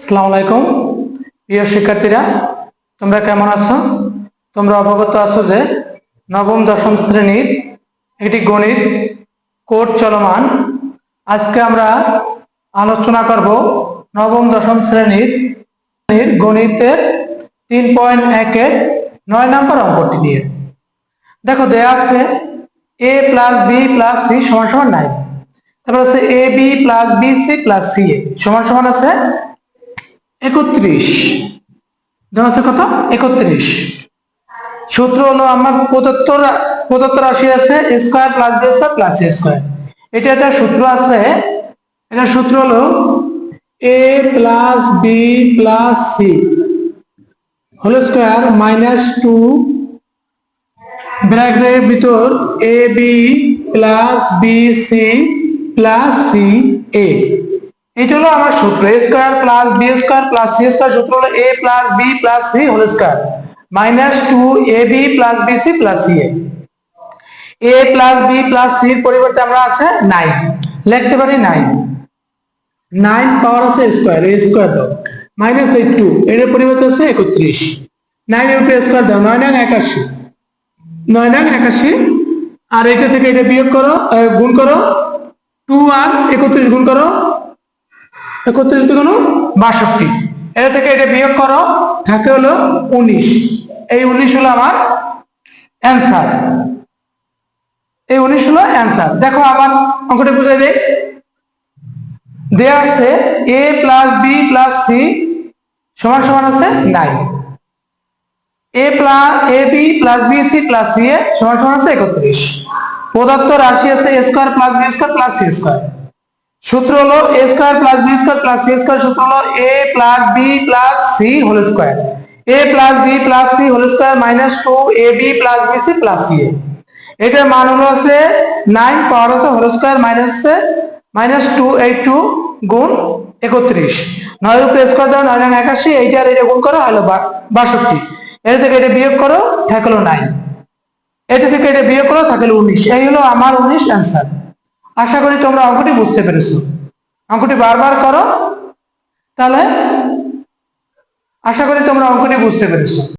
আসসালামু আলাইকুম। প্রিয় শিক্ষার্থীরা, তোমরা কেমন আছো? তোমরা অবগত আছো যে নবম, দশম শ্রেণির একটি গণিত কোর্স চলমান। আজকে আমরা আলোচনা করব নবম, দশম শ্রেণির গণিতের তিন পয়েন্ট একের নয় নম্বর অঙ্কটি নিয়ে। দেখো, দেয়া আছে A plus B plus C সমান সমান নাই তারপর আছে A B plus B C plus C A সমান সমান আছে একত্রিশ। দেওয়া আছে কত? একত্রিশ। সূত্র হলো আমার প্রদত্ত রা- প্রদত্ত রাশি আছে square plus B square plus C square এটা একটা সূত্র আছে। এটা সূত্র হলো A plus B plus C whole square minus two ব্র্যাকেটের ভিতর A B plus B C plus C A এটা হলো আমার সূত্র A square plus B square plus C square সূত্র হলো A plus B plus C whole square minus two A B plus B C plus C A plus B plus সির পরিবর্তে আমরা আছে nine লিখতে পারি নাইন নাইন পাওয়ার আছে square A square দাও minus eight two এর পরিবর্তে আছে একত্রিশ। নাইন এর উপরে স্কোয়ার দাও নয় নয় একাশি। নয় নয় একাশি, আর এটা থেকে এটা বিয়োগ করো গুণ করো টু আর একত্রিশ গুণ করো একত্রিশ গুণ বাষট্টি। এটা থেকে এটা বিয়োগ করো, থাকে হলো উনিশ। এই উনিশ হলো আমার অ্যান্সার এই উনিশ হলো অ্যান্সার দেখো আবার অঙ্কটা বুঝাই দেয় দেয়া আছে A plus B plus C সমান সমান আছে nine A plus A B plus B C plus C A সমান সমান আছে একত্রিশ। প্রদত্ত রাশি আছে A square plus B square plus C square সূত্র হলো A square plus B square plus C square সূত্র হলো A plus B plus C whole square A plus B plus C whole square minus two A B plus B C plus C এটার মান হলো আছে nine power আছে whole square minus minus two eight two গুণ একত্রিশ। নয় উপরে square দাও নয় একাশি এইটার এটা গুণ করো, হলো বাষট্টি। এটা থেকে এটা বিয়োগ করো, থাকল নাইন এটা থেকে এটা বিয়োগ করো, থাকল উনিশ। এই হলো আমার উনিশ অ্যান্সার আশা করি তোমরা অঙ্কটি বুঝতে পেরেছ। অঙ্কটি বারবার করো, তাহলে আশা করি তোমরা অঙ্কটি বুঝতে পেরেছ।